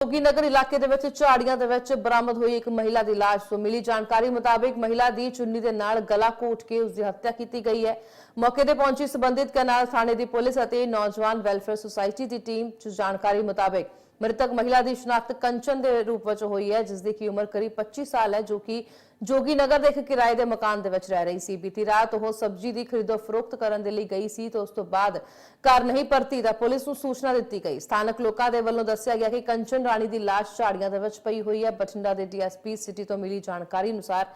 ਜੋਗੀ ਨਗਰ ਇਲਾਕੇ ਦੇ ਵਿੱਚ ਝਾੜੀਆਂ ਦੇ ਵਿੱਚ ਬਰਾਮਦ ਹੋਈ ਇੱਕ ਮਹਿਲਾ ਦੀ ਲਾਸ਼। ਤੋਂ ਮਿਲੀ ਜਾਣਕਾਰੀ ਮੁਤਾਬਿਕ ਮਹਿਲਾ ਦੀ ਚੁੰਨੀ ਦੇ ਨਾਲ ਗਲਾ ਘੋਟ ਕੇ ਉਸ ਦੀ ਹੱਤਿਆ ਕੀਤੀ ਗਈ ਹੈ। ਮੌਕੇ ਤੇ ਪਹੁੰਚੀ ਸਬੰਧਿਤ ਕਨਾਲ ਥਾਣੇ ਦੀ ਪੁਲਿਸ ਅਤੇ ਨੌਜਵਾਨ ਵੈਲਫੇਅਰ ਸੁਸਾਇਟੀ ਦੀ ਟੀਮ ਚ ਜਾਣਕਾਰੀ ਮੁਤਾਬਿਕ ਮ੍ਰਿਤਕ ਮਹਿਲਾ ਦੀ ਸ਼ਨਾਖਤ ਕੰਚਨ ਦੇ ਰੂਪ ਵਿੱਚ ਹੋਈ ਹੈ, ਜਿਸ ਦੀ ਕੀ ਉਮਰ ਕਰੀਬ 25 ਸਾਲ ਹੈ, ਜੋ ਕਿ ਜੋਗੀ ਨਗਰ ਦੇ ਇੱਕ ਕਿਰਾਏ ਦੇ ਮਕਾਨ ਦੇ ਵਿੱਚ ਰਹਿ ਰਹੀ ਸੀ। ਬੀਤੀ ਰਾਤ ਉਹ ਸਬਜ਼ੀ ਦੀ ਖਰੀਦੋ ਫਰੋਖਤ ਕਰਨ ਦੇ ਲਈ ਗਈ ਸੀ ਤੇ ਉਸ ਤੋਂ ਬਾਅਦ ਘਰ ਨਹੀਂ ਪਰਤੀ ਤਾਂ ਪੁਲਿਸ ਨੂੰ ਸੂਚਨਾ ਦਿੱਤੀ ਗਈ। ਸਥਾਨਕ ਲੋਕਾਂ ਦੇ ਵੱਲੋਂ ਦੱਸਿਆ ਗਿਆ ਕਿ ਕੰਚਨ ਰਾਣੀ ਦੀ ਲਾਸ਼ ਝਾੜੀਆਂ ਦੇ ਵਿੱਚ ਪਈ ਹੋਈ ਹੈ। ਬਠਿੰਡਾ ਦੇ ਡੀਐਸਪੀ ਸਿਟੀ ਤੋਂ ਮਿਲੀ ਜਾਣਕਾਰੀ ਅਨੁਸਾਰ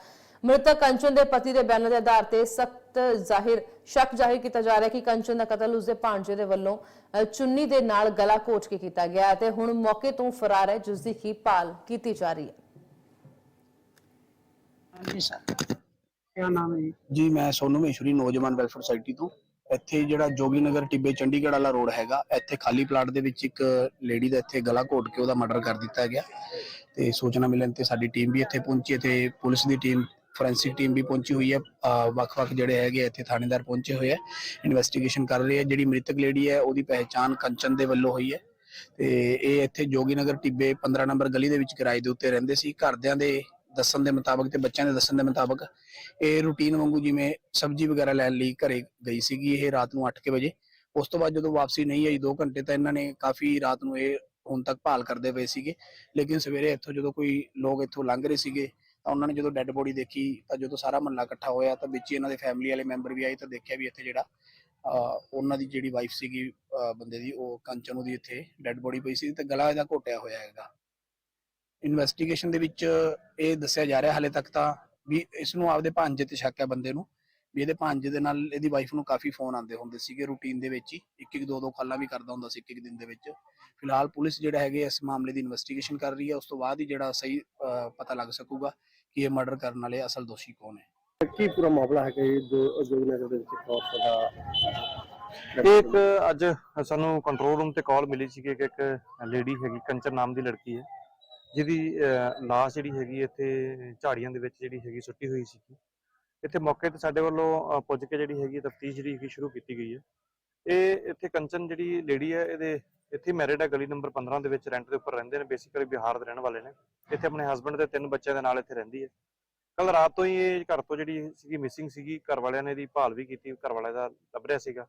ਮ੍ਰਿਤਕ ਕੰਚਨ ਦੇ ਪਤੀ ਦੇ ਬਿਆਨ ਦੇ ਆਧਾਰ ਤੇ ਸਖਤ ਜ਼ਾਹਿਰ ਸ਼ੱਕ ਜ਼ਾਹਿਰ ਕੀਤਾ ਜਾ ਰਿਹਾ ਹੈ ਕਿ ਕੰਚਨ ਦਾ ਕਤਲ ਉਸਦੇ ਭਾਣਜੇ ਦੇ ਵੱਲੋਂ ਚੁੰਨੀ ਦੇ ਨਾਲ ਗਲਾ ਘੋਟ ਕੇ ਕੀਤਾ ਗਿਆ ਹੈ ਤੇ ਹੁਣ ਮੌਕੇ ਤੋਂ ਫਰਾਰ ਹੈ ਜਿਸ ਦੀ ਕੀ ਭਾਲ ਕੀਤੀ ਜਾ ਰਹੀ ਹੈ। ਜੀ ਸਰ। ਕੀ ਨਾਮ ਹੈ ਜੀ? ਜੀ ਮੈਂ ਸੋਨੂ ਮਹੇਸ਼ਵਰੀ ਨੌਜਵਾਨ ਵੈਲਫੇਅਰ ਸੁਸਾਇਟੀ ਤੋਂ। ਇੱਥੇ ਜਿਹੜਾ ਜੋਗੀ ਨਗਰ ਟਿੱਬੇ ਚੰਡੀਗੜ੍ਹ ਵਾਲਾ ਰੋਡ ਹੈਗਾ ਇੱਥੇ ਖਾਲੀ ਪਲਾਟ ਦੇ ਵਿੱਚ ਇੱਕ ਲੇਡੀ ਦਾ ਇੱਥੇ ਗਲਾ ਘੋਟ ਕੇ ਉਹਦਾ ਮਰਡਰ ਕਰ ਦਿੱਤਾ ਗਿਆ। ਤੇ ਸੂਚਨਾ ਮਿਲਣ ਤੇ ਸਾਡੀ ਟੀਮ ਵੀ ਇੱਥੇ ਪਹੁੰਚੀ ਤੇ ਪੁਲਿਸ ਦੀ ਟੀਮ ਫੋਰੈਂਸਿਕ ਟੀਮ ਵੀ ਪਹੁੰਚੀ ਹੋਈ ਹੈ ਵੱਖ-ਵੱਖ ਜਿਹੜੇ ਹੈਗੇ ਇੱਥੇ ਥਾਣੇਦਾਰ ਪਹੁੰਚੇ ਹੋਏ ਆ ਇਨਵੈਸਟੀਗੇਸ਼ਨ ਕਰ ਰਹੇ ਆ, ਜਿਹੜੀ ਮ੍ਰਿਤਕ ਲੇਡੀ ਹੈ, ਉਹਦੀ ਪਹਿਚਾਣ ਕੰਚਨ ਦੇ ਵੱਲੋਂ ਹੋਈ ਹੈ। ਤੇ ਇਹ ਇੱਥੇ ਜੋਗੀ ਟਿੱਬੇ 15 ਨੰਬਰ ਗਲੀ ਦੇ ਵਿੱਚ ਕਿਰਾਏ ਦੇ ਉੱਤੇ ਰਹਿੰਦੇ ਸੀ। ਘਰਦਿਆਂ ਦੇ ਦੱਸਣ ਦੇ ਮੁਤਾਬਕ ਤੇ ਬੱਚਿਆਂ ਦੇ ਦੱਸਣ ਦੇ ਮੁਤਾਬਕ ਇਹ ਰੂਟੀਨ ਵਾਂਗੂ ਜਿਵੇਂ ਸਬਜ਼ੀ ਵਗੈਰਾ ਲੈਣ ਲਈ ਘਰੇ ਗਈ ਸੀਗੀ ਇਹ ਰਾਤ ਨੂੰ 8:00 ਵਜੇ। ਉਸ ਤੋਂ ਬਾਅਦ ਜਦੋਂ ਵਾਪਸੀ ਨਹੀਂ ਆਈ 2 ਘੰਟੇ ਤਾਂ ਇਹਨਾਂ ਨੇ ਕਾਫੀ ਰਾਤ ਨੂੰ ਇਹ ਹੁਣ ਤੱਕ ਭਾਲ ਕਰਦੇ ਪਏ ਸੀਗੇ। ਲੇਕਿਨ ਸਵੇਰੇ ਇੱਥੋਂ ਜਦੋਂ ਕੋਈ ਲੋਕ ਇੱਥੋਂ ਲੰਘ ਰਹੇ ਸੀਗੇ ਤਾਂ ਉਹਨਾਂ ਨੇ ਜਦੋਂ ਡੈੱਡ ਬੋਡੀ ਦੇਖੀ ਤਾਂ ਜਦੋਂ ਸਾਰਾ ਮਹੱਲਾ ਇਕੱਠਾ ਹੋਇਆ ਤਾਂ ਵਿੱਚ ਹੀ ਇਹਨਾਂ ਦੇ ਫੈਮਿਲੀ ਵਾਲੇ ਮੈਂਬਰ ਵੀ ਆਏ ਤਾਂ ਦੇਖਿਆ ਵੀ ਇੱਥੇ ਜਿਹੜਾ ਉਹਨਾਂ ਦੀ ਜਿਹੜੀ ਵਾਈਫ ਸੀਗੀ ਬੰਦੇ ਦੀ, ਉਹ ਕੰਚਨ ਉਹਦੀ ਇੱਥੇ ਡੈੱਡ ਬੋਡੀ ਪਈ ਸੀ ਤੇ ਗਲਾ ਇਹਦਾ ਘੋਟਿਆ ਹੋਇਆ ਹੈਗਾ। ਇਨਵੈਸਟੀਗੇਸ਼ਨ ਦੇ ਵਿੱਚ ਇਹ ਦੱਸਿਆ ਜਾ ਰਿਹਾ ਹਾਲੇ ਤੱਕ ਤਾਂ ਵੀ ਇਸ ਨੂੰ ਆਪਦੇ ਭਾਂਜੇ ਤੇ ਸ਼ੱਕ ਹੈ ਬੰਦੇ ਨੂੰ। ਵੀ ਇਹਦੇ ਭਾਂਜੇ ਦੇ ਨਾਲ ਇਹਦੀ ਵਾਈਫ ਨੂੰ ਕਾਫੀ ਫੋਨ ਆਉਂਦੇ ਹੁੰਦੇ ਸੀਗੇ ਰੂਟੀਨ ਦੇ ਵਿੱਚ ਹੀ ਇੱਕ ਇੱਕ ਦੋ ਦੋ ਕਾਲਾਂ ਵੀ ਕਰਦਾ ਹੁੰਦਾ ਸੀ ਇੱਕ ਇੱਕ ਦਿਨ ਦੇ ਵਿੱਚ। ਫਿਲਹਾਲ ਪੁਲਿਸ ਜਿਹੜਾ ਹੈਗੇ ਇਸ ਮਾਮਲੇ ਦੀ ਇਨਵੈਸਟੀਗੇਸ਼ਨ ਕਰ ਰਹੀ ਹੈ ਉਸ ਤੋਂ ਬਾਅਦ ਹੀ ਜਿਹੜਾ ਸਹੀ ਪਤਾ ਲੱਗ ਸਕੂਗਾ ਕਿ ਇਹ ਮਰਡਰ ਕਰਨ ਵਾਲੇ ਅਸਲ ਦੋਸ਼ੀ ਕੌਣ ਹੈ। ਕੀ ਪੂਰਾ ਮਾਮਲਾ ਹੈ ਕਿ ਜੋ ਜੋਗਨਗਰ ਦੇ ਵਿੱਚ ਖੌਫ ਦਾ ਇੱਕ ਅੱਜ ਸਾਨੂੰ ਕੰਟਰੋਲ ਰੂਮ ਤੇ ਕਾਲ ਮਿਲੀ ਸੀ ਕਿ ਇੱਕ- ਲੇਡੀ ਹੈਗੀ ਕੰਚਨ ਨਾਮ ਦੀ ਲੜਕੀ ਹੈ ਜਿਹਦੀ ਲਾਸ਼ ਜਿਹੜੀ ਹੈਗੀ ਇੱਥੇ ਝਾੜੀਆਂ ਦੇ ਵਿੱਚ ਜਿਹੜੀ ਹੈਗੀ ਸੁੱਟੀ ਹੋਈ ਸੀ ਇੱਥੇ ਮੌਕੇ ਤੇ ਸਾਡੇ ਵੱਲੋਂ ਪੁੱਜ ਕੇ ਜਿਹੜੀ ਹੈਗੀ ਤਫਤੀਸ਼ ਜਿਹੜੀ ਹੈਗੀ ਸ਼ੁਰੂ ਕੀਤੀ ਗਈ ਹੈ। ਇਹ ਇੱਥੇ ਕੰਚਨ ਜਿਹੜੀ ਲੇਡੀ ਹੈ, ਇਹਦੇ ਇੱਥੇ ਮੈਰਿਡ ਹੈ, ਗਲੀ ਨੰਬਰ 15 ਦੇ ਵਿੱਚ ਰੈਂਟ ਦੇ ਉੱਪਰ ਰਹਿੰਦੇ ਨੇ ਬੇਸਿਕਲੀ ਬਿਹਾਰ ਦੇ ਰਹਿਣ ਵਾਲੇ ਨੇ। ਇੱਥੇ ਆਪਣੇ ਹਸਬੰਡ ਤੇ ਤਿੰਨ ਬੱਚਿਆਂ ਦੇ ਨਾਲ ਇੱਥੇ ਰਹਿੰਦੀ ਹੈ। ਕੱਲ ਰਾਤ ਤੋਂ ਹੀ ਇਹ ਘਰ ਤੋਂ ਜਿਹੜੀ ਸੀਗੀ ਮਿਸਿੰਗ ਸੀਗੀ, ਘਰ ਵਾਲਿਆਂ ਨੇ ਇਹਦੀ ਭਾਲ ਵੀ ਕੀਤੀ, ਘਰ ਵਾਲਿਆਂ ਦਾ ਲੱਭ ਰਿਹਾ ਸੀਗਾ।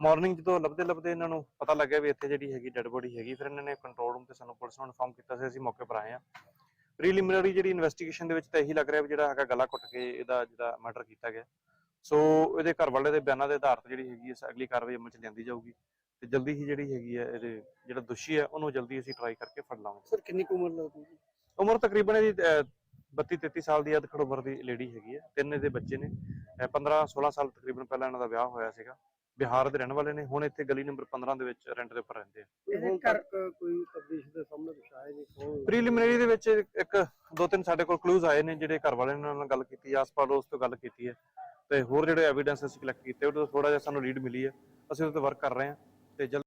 ਮਾਰਨਿੰਗ ਜਦੋਂ ਲੱਭਦੇ ਲੱਭਦੇ ਇਹਨਾਂ ਨੂੰ ਪਤਾ ਲੱਗਿਆ ਵੀ ਇੱਥੇ ਜਿਹੜੀ ਹੈਗੀ ਡੈੱਡ ਬੋਡੀ ਹੈਗੀ, ਫਿਰ ਇਹਨਾਂ ਨੇ ਕੰਟਰੋਲ ਰੂਮ ਤੇ ਸਾਨੂੰ ਪੁਲਿਸ ਨੂੰ ਇਨਫਾਰਮ ਕੀਤਾ ਸੀ, ਅਸੀਂ ਮੌਕੇ ਪਰ ਆਏ ਆ ਪ੍ਰੀਲਿਮਿਨਰੀ ਜਿਹੜੀ ਇਨਵੈਸਟੀਗੇਸ਼ਨ ਦੇ ਵਿੱਚ ਤਾਂ ਇਹੀ ਲੱਗ ਰਿਹਾ ਵੀ ਜਿਹੜਾ ਹੈਗਾ ਗਲਾ ਘੁੱਟ ਕੇ ਇਹਦਾ ਜਿਹੜਾ ਮਰਡਰ ਕੀਤਾ ਗਿਆ। ਸੋ ਇਹਦੇ ਘਰ ਵਾਲੇ ਦੇ ਬਿਆਨਾਂ ਦੇ ਆਧਾਰ ਤੇ ਜਿਹੜੀ ਹੈਗੀ ਹੈ ਅਗਲੀ ਕਾਰਵਾਈ ਅਮਲ ਚ ਲਿਆਂਦੀ ਜਾਊਗੀ। ਤੇ ਜਲਦੀ ਹੀ ਜਿਹੜੀ ਹੈਗੀ ਹੈ ਇਹਦੇ ਜਿਹੜਾ ਦੋਸ਼ੀ ਹੈ ਉਹਨੂੰ ਜਲਦੀ ਅਸੀਂ ਟਰਾਈ ਕਰਕੇ ਫੜ ਲਾਵਾਂਗੇ ਸਰ ਕਿੰਨੀ ਕੁ ਉਮਰ ਲੱਗਦੀ ਹੈ ਉਮਰ ਤਕਰੀਬਨ ਇਹਦੀ 32 33 ਸਾਲ ਦੀ ਅਧਖੜ ਉਮਰ ਦੀ ਲੇਡੀ ਹੈਗੀ ਹੈ ਤਿੰਨ ਇਹਦੇ ਬੱਚੇ ਨੇ। 15 16 ਸਾਲ ਤਕਰੀਬਨ ਪਹਿਲਾਂ ਇਹਨਾਂ ਦਾ ਵਿਆਹ ਹੋਇਆ ਸੀਗਾ। ਬਿਹਾਰ ਦੇ ਰਹਿਣ ਵਾਲੇ ਨੇ। ਹੁਣ ਇੱਥੇ ਗਲੀ ਨੰਬਰ 15 ਦੇ ਵਿੱਚ ਰੈਂਟ ਦੇ ਉੱਪਰ ਰਹਿੰਦੇ ਆ। ਹੁਣ ਤੱਕ ਕੋਈ ਤਬਦੀਸ਼ ਦੇ ਸਾਹਮਣੇ ਕੁਛ ਆਇਆ ਨਹੀਂ ਕੌਣ ਪ੍ਰੀਲਿਮਿਨਰੀ ਦੇ ਵਿੱਚ ਇੱਕ ਦੋ ਤਿੰਨ ਸਾਡੇ ਕੋਲ ਕਲੂਜ਼ ਆਏ ਨੇ ਜਿਹੜੇ ਘਰ ਵਾਲਿਆਂ ਉਹਨਾਂ ਨਾਲ ਗੱਲ ਕੀਤੀ ਆਸ ਪੜੋਸ ਤੋਂ ਗੱਲ ਕੀਤੀ ਹੈ। ਤੇ ਹੋਰ ਜਿਹੜੇ ਐਵੀਡੈਂਸ ਅਸੀਂ ਕਲੈਕਟ ਕੀਤੇ ਉਹ ਤੋਂ ਥੋੜਾ ਜਿਹਾ ਸਾਨੂੰ ਲੀਡ ਮਿਲੀ ਹੈ। ਅਸੀਂ ਉਹਦੇ ਤੇ ਵਰਕ ਕਰ ਰਹੇ ਹਾਂ ਤੇ ਜਲਦੀ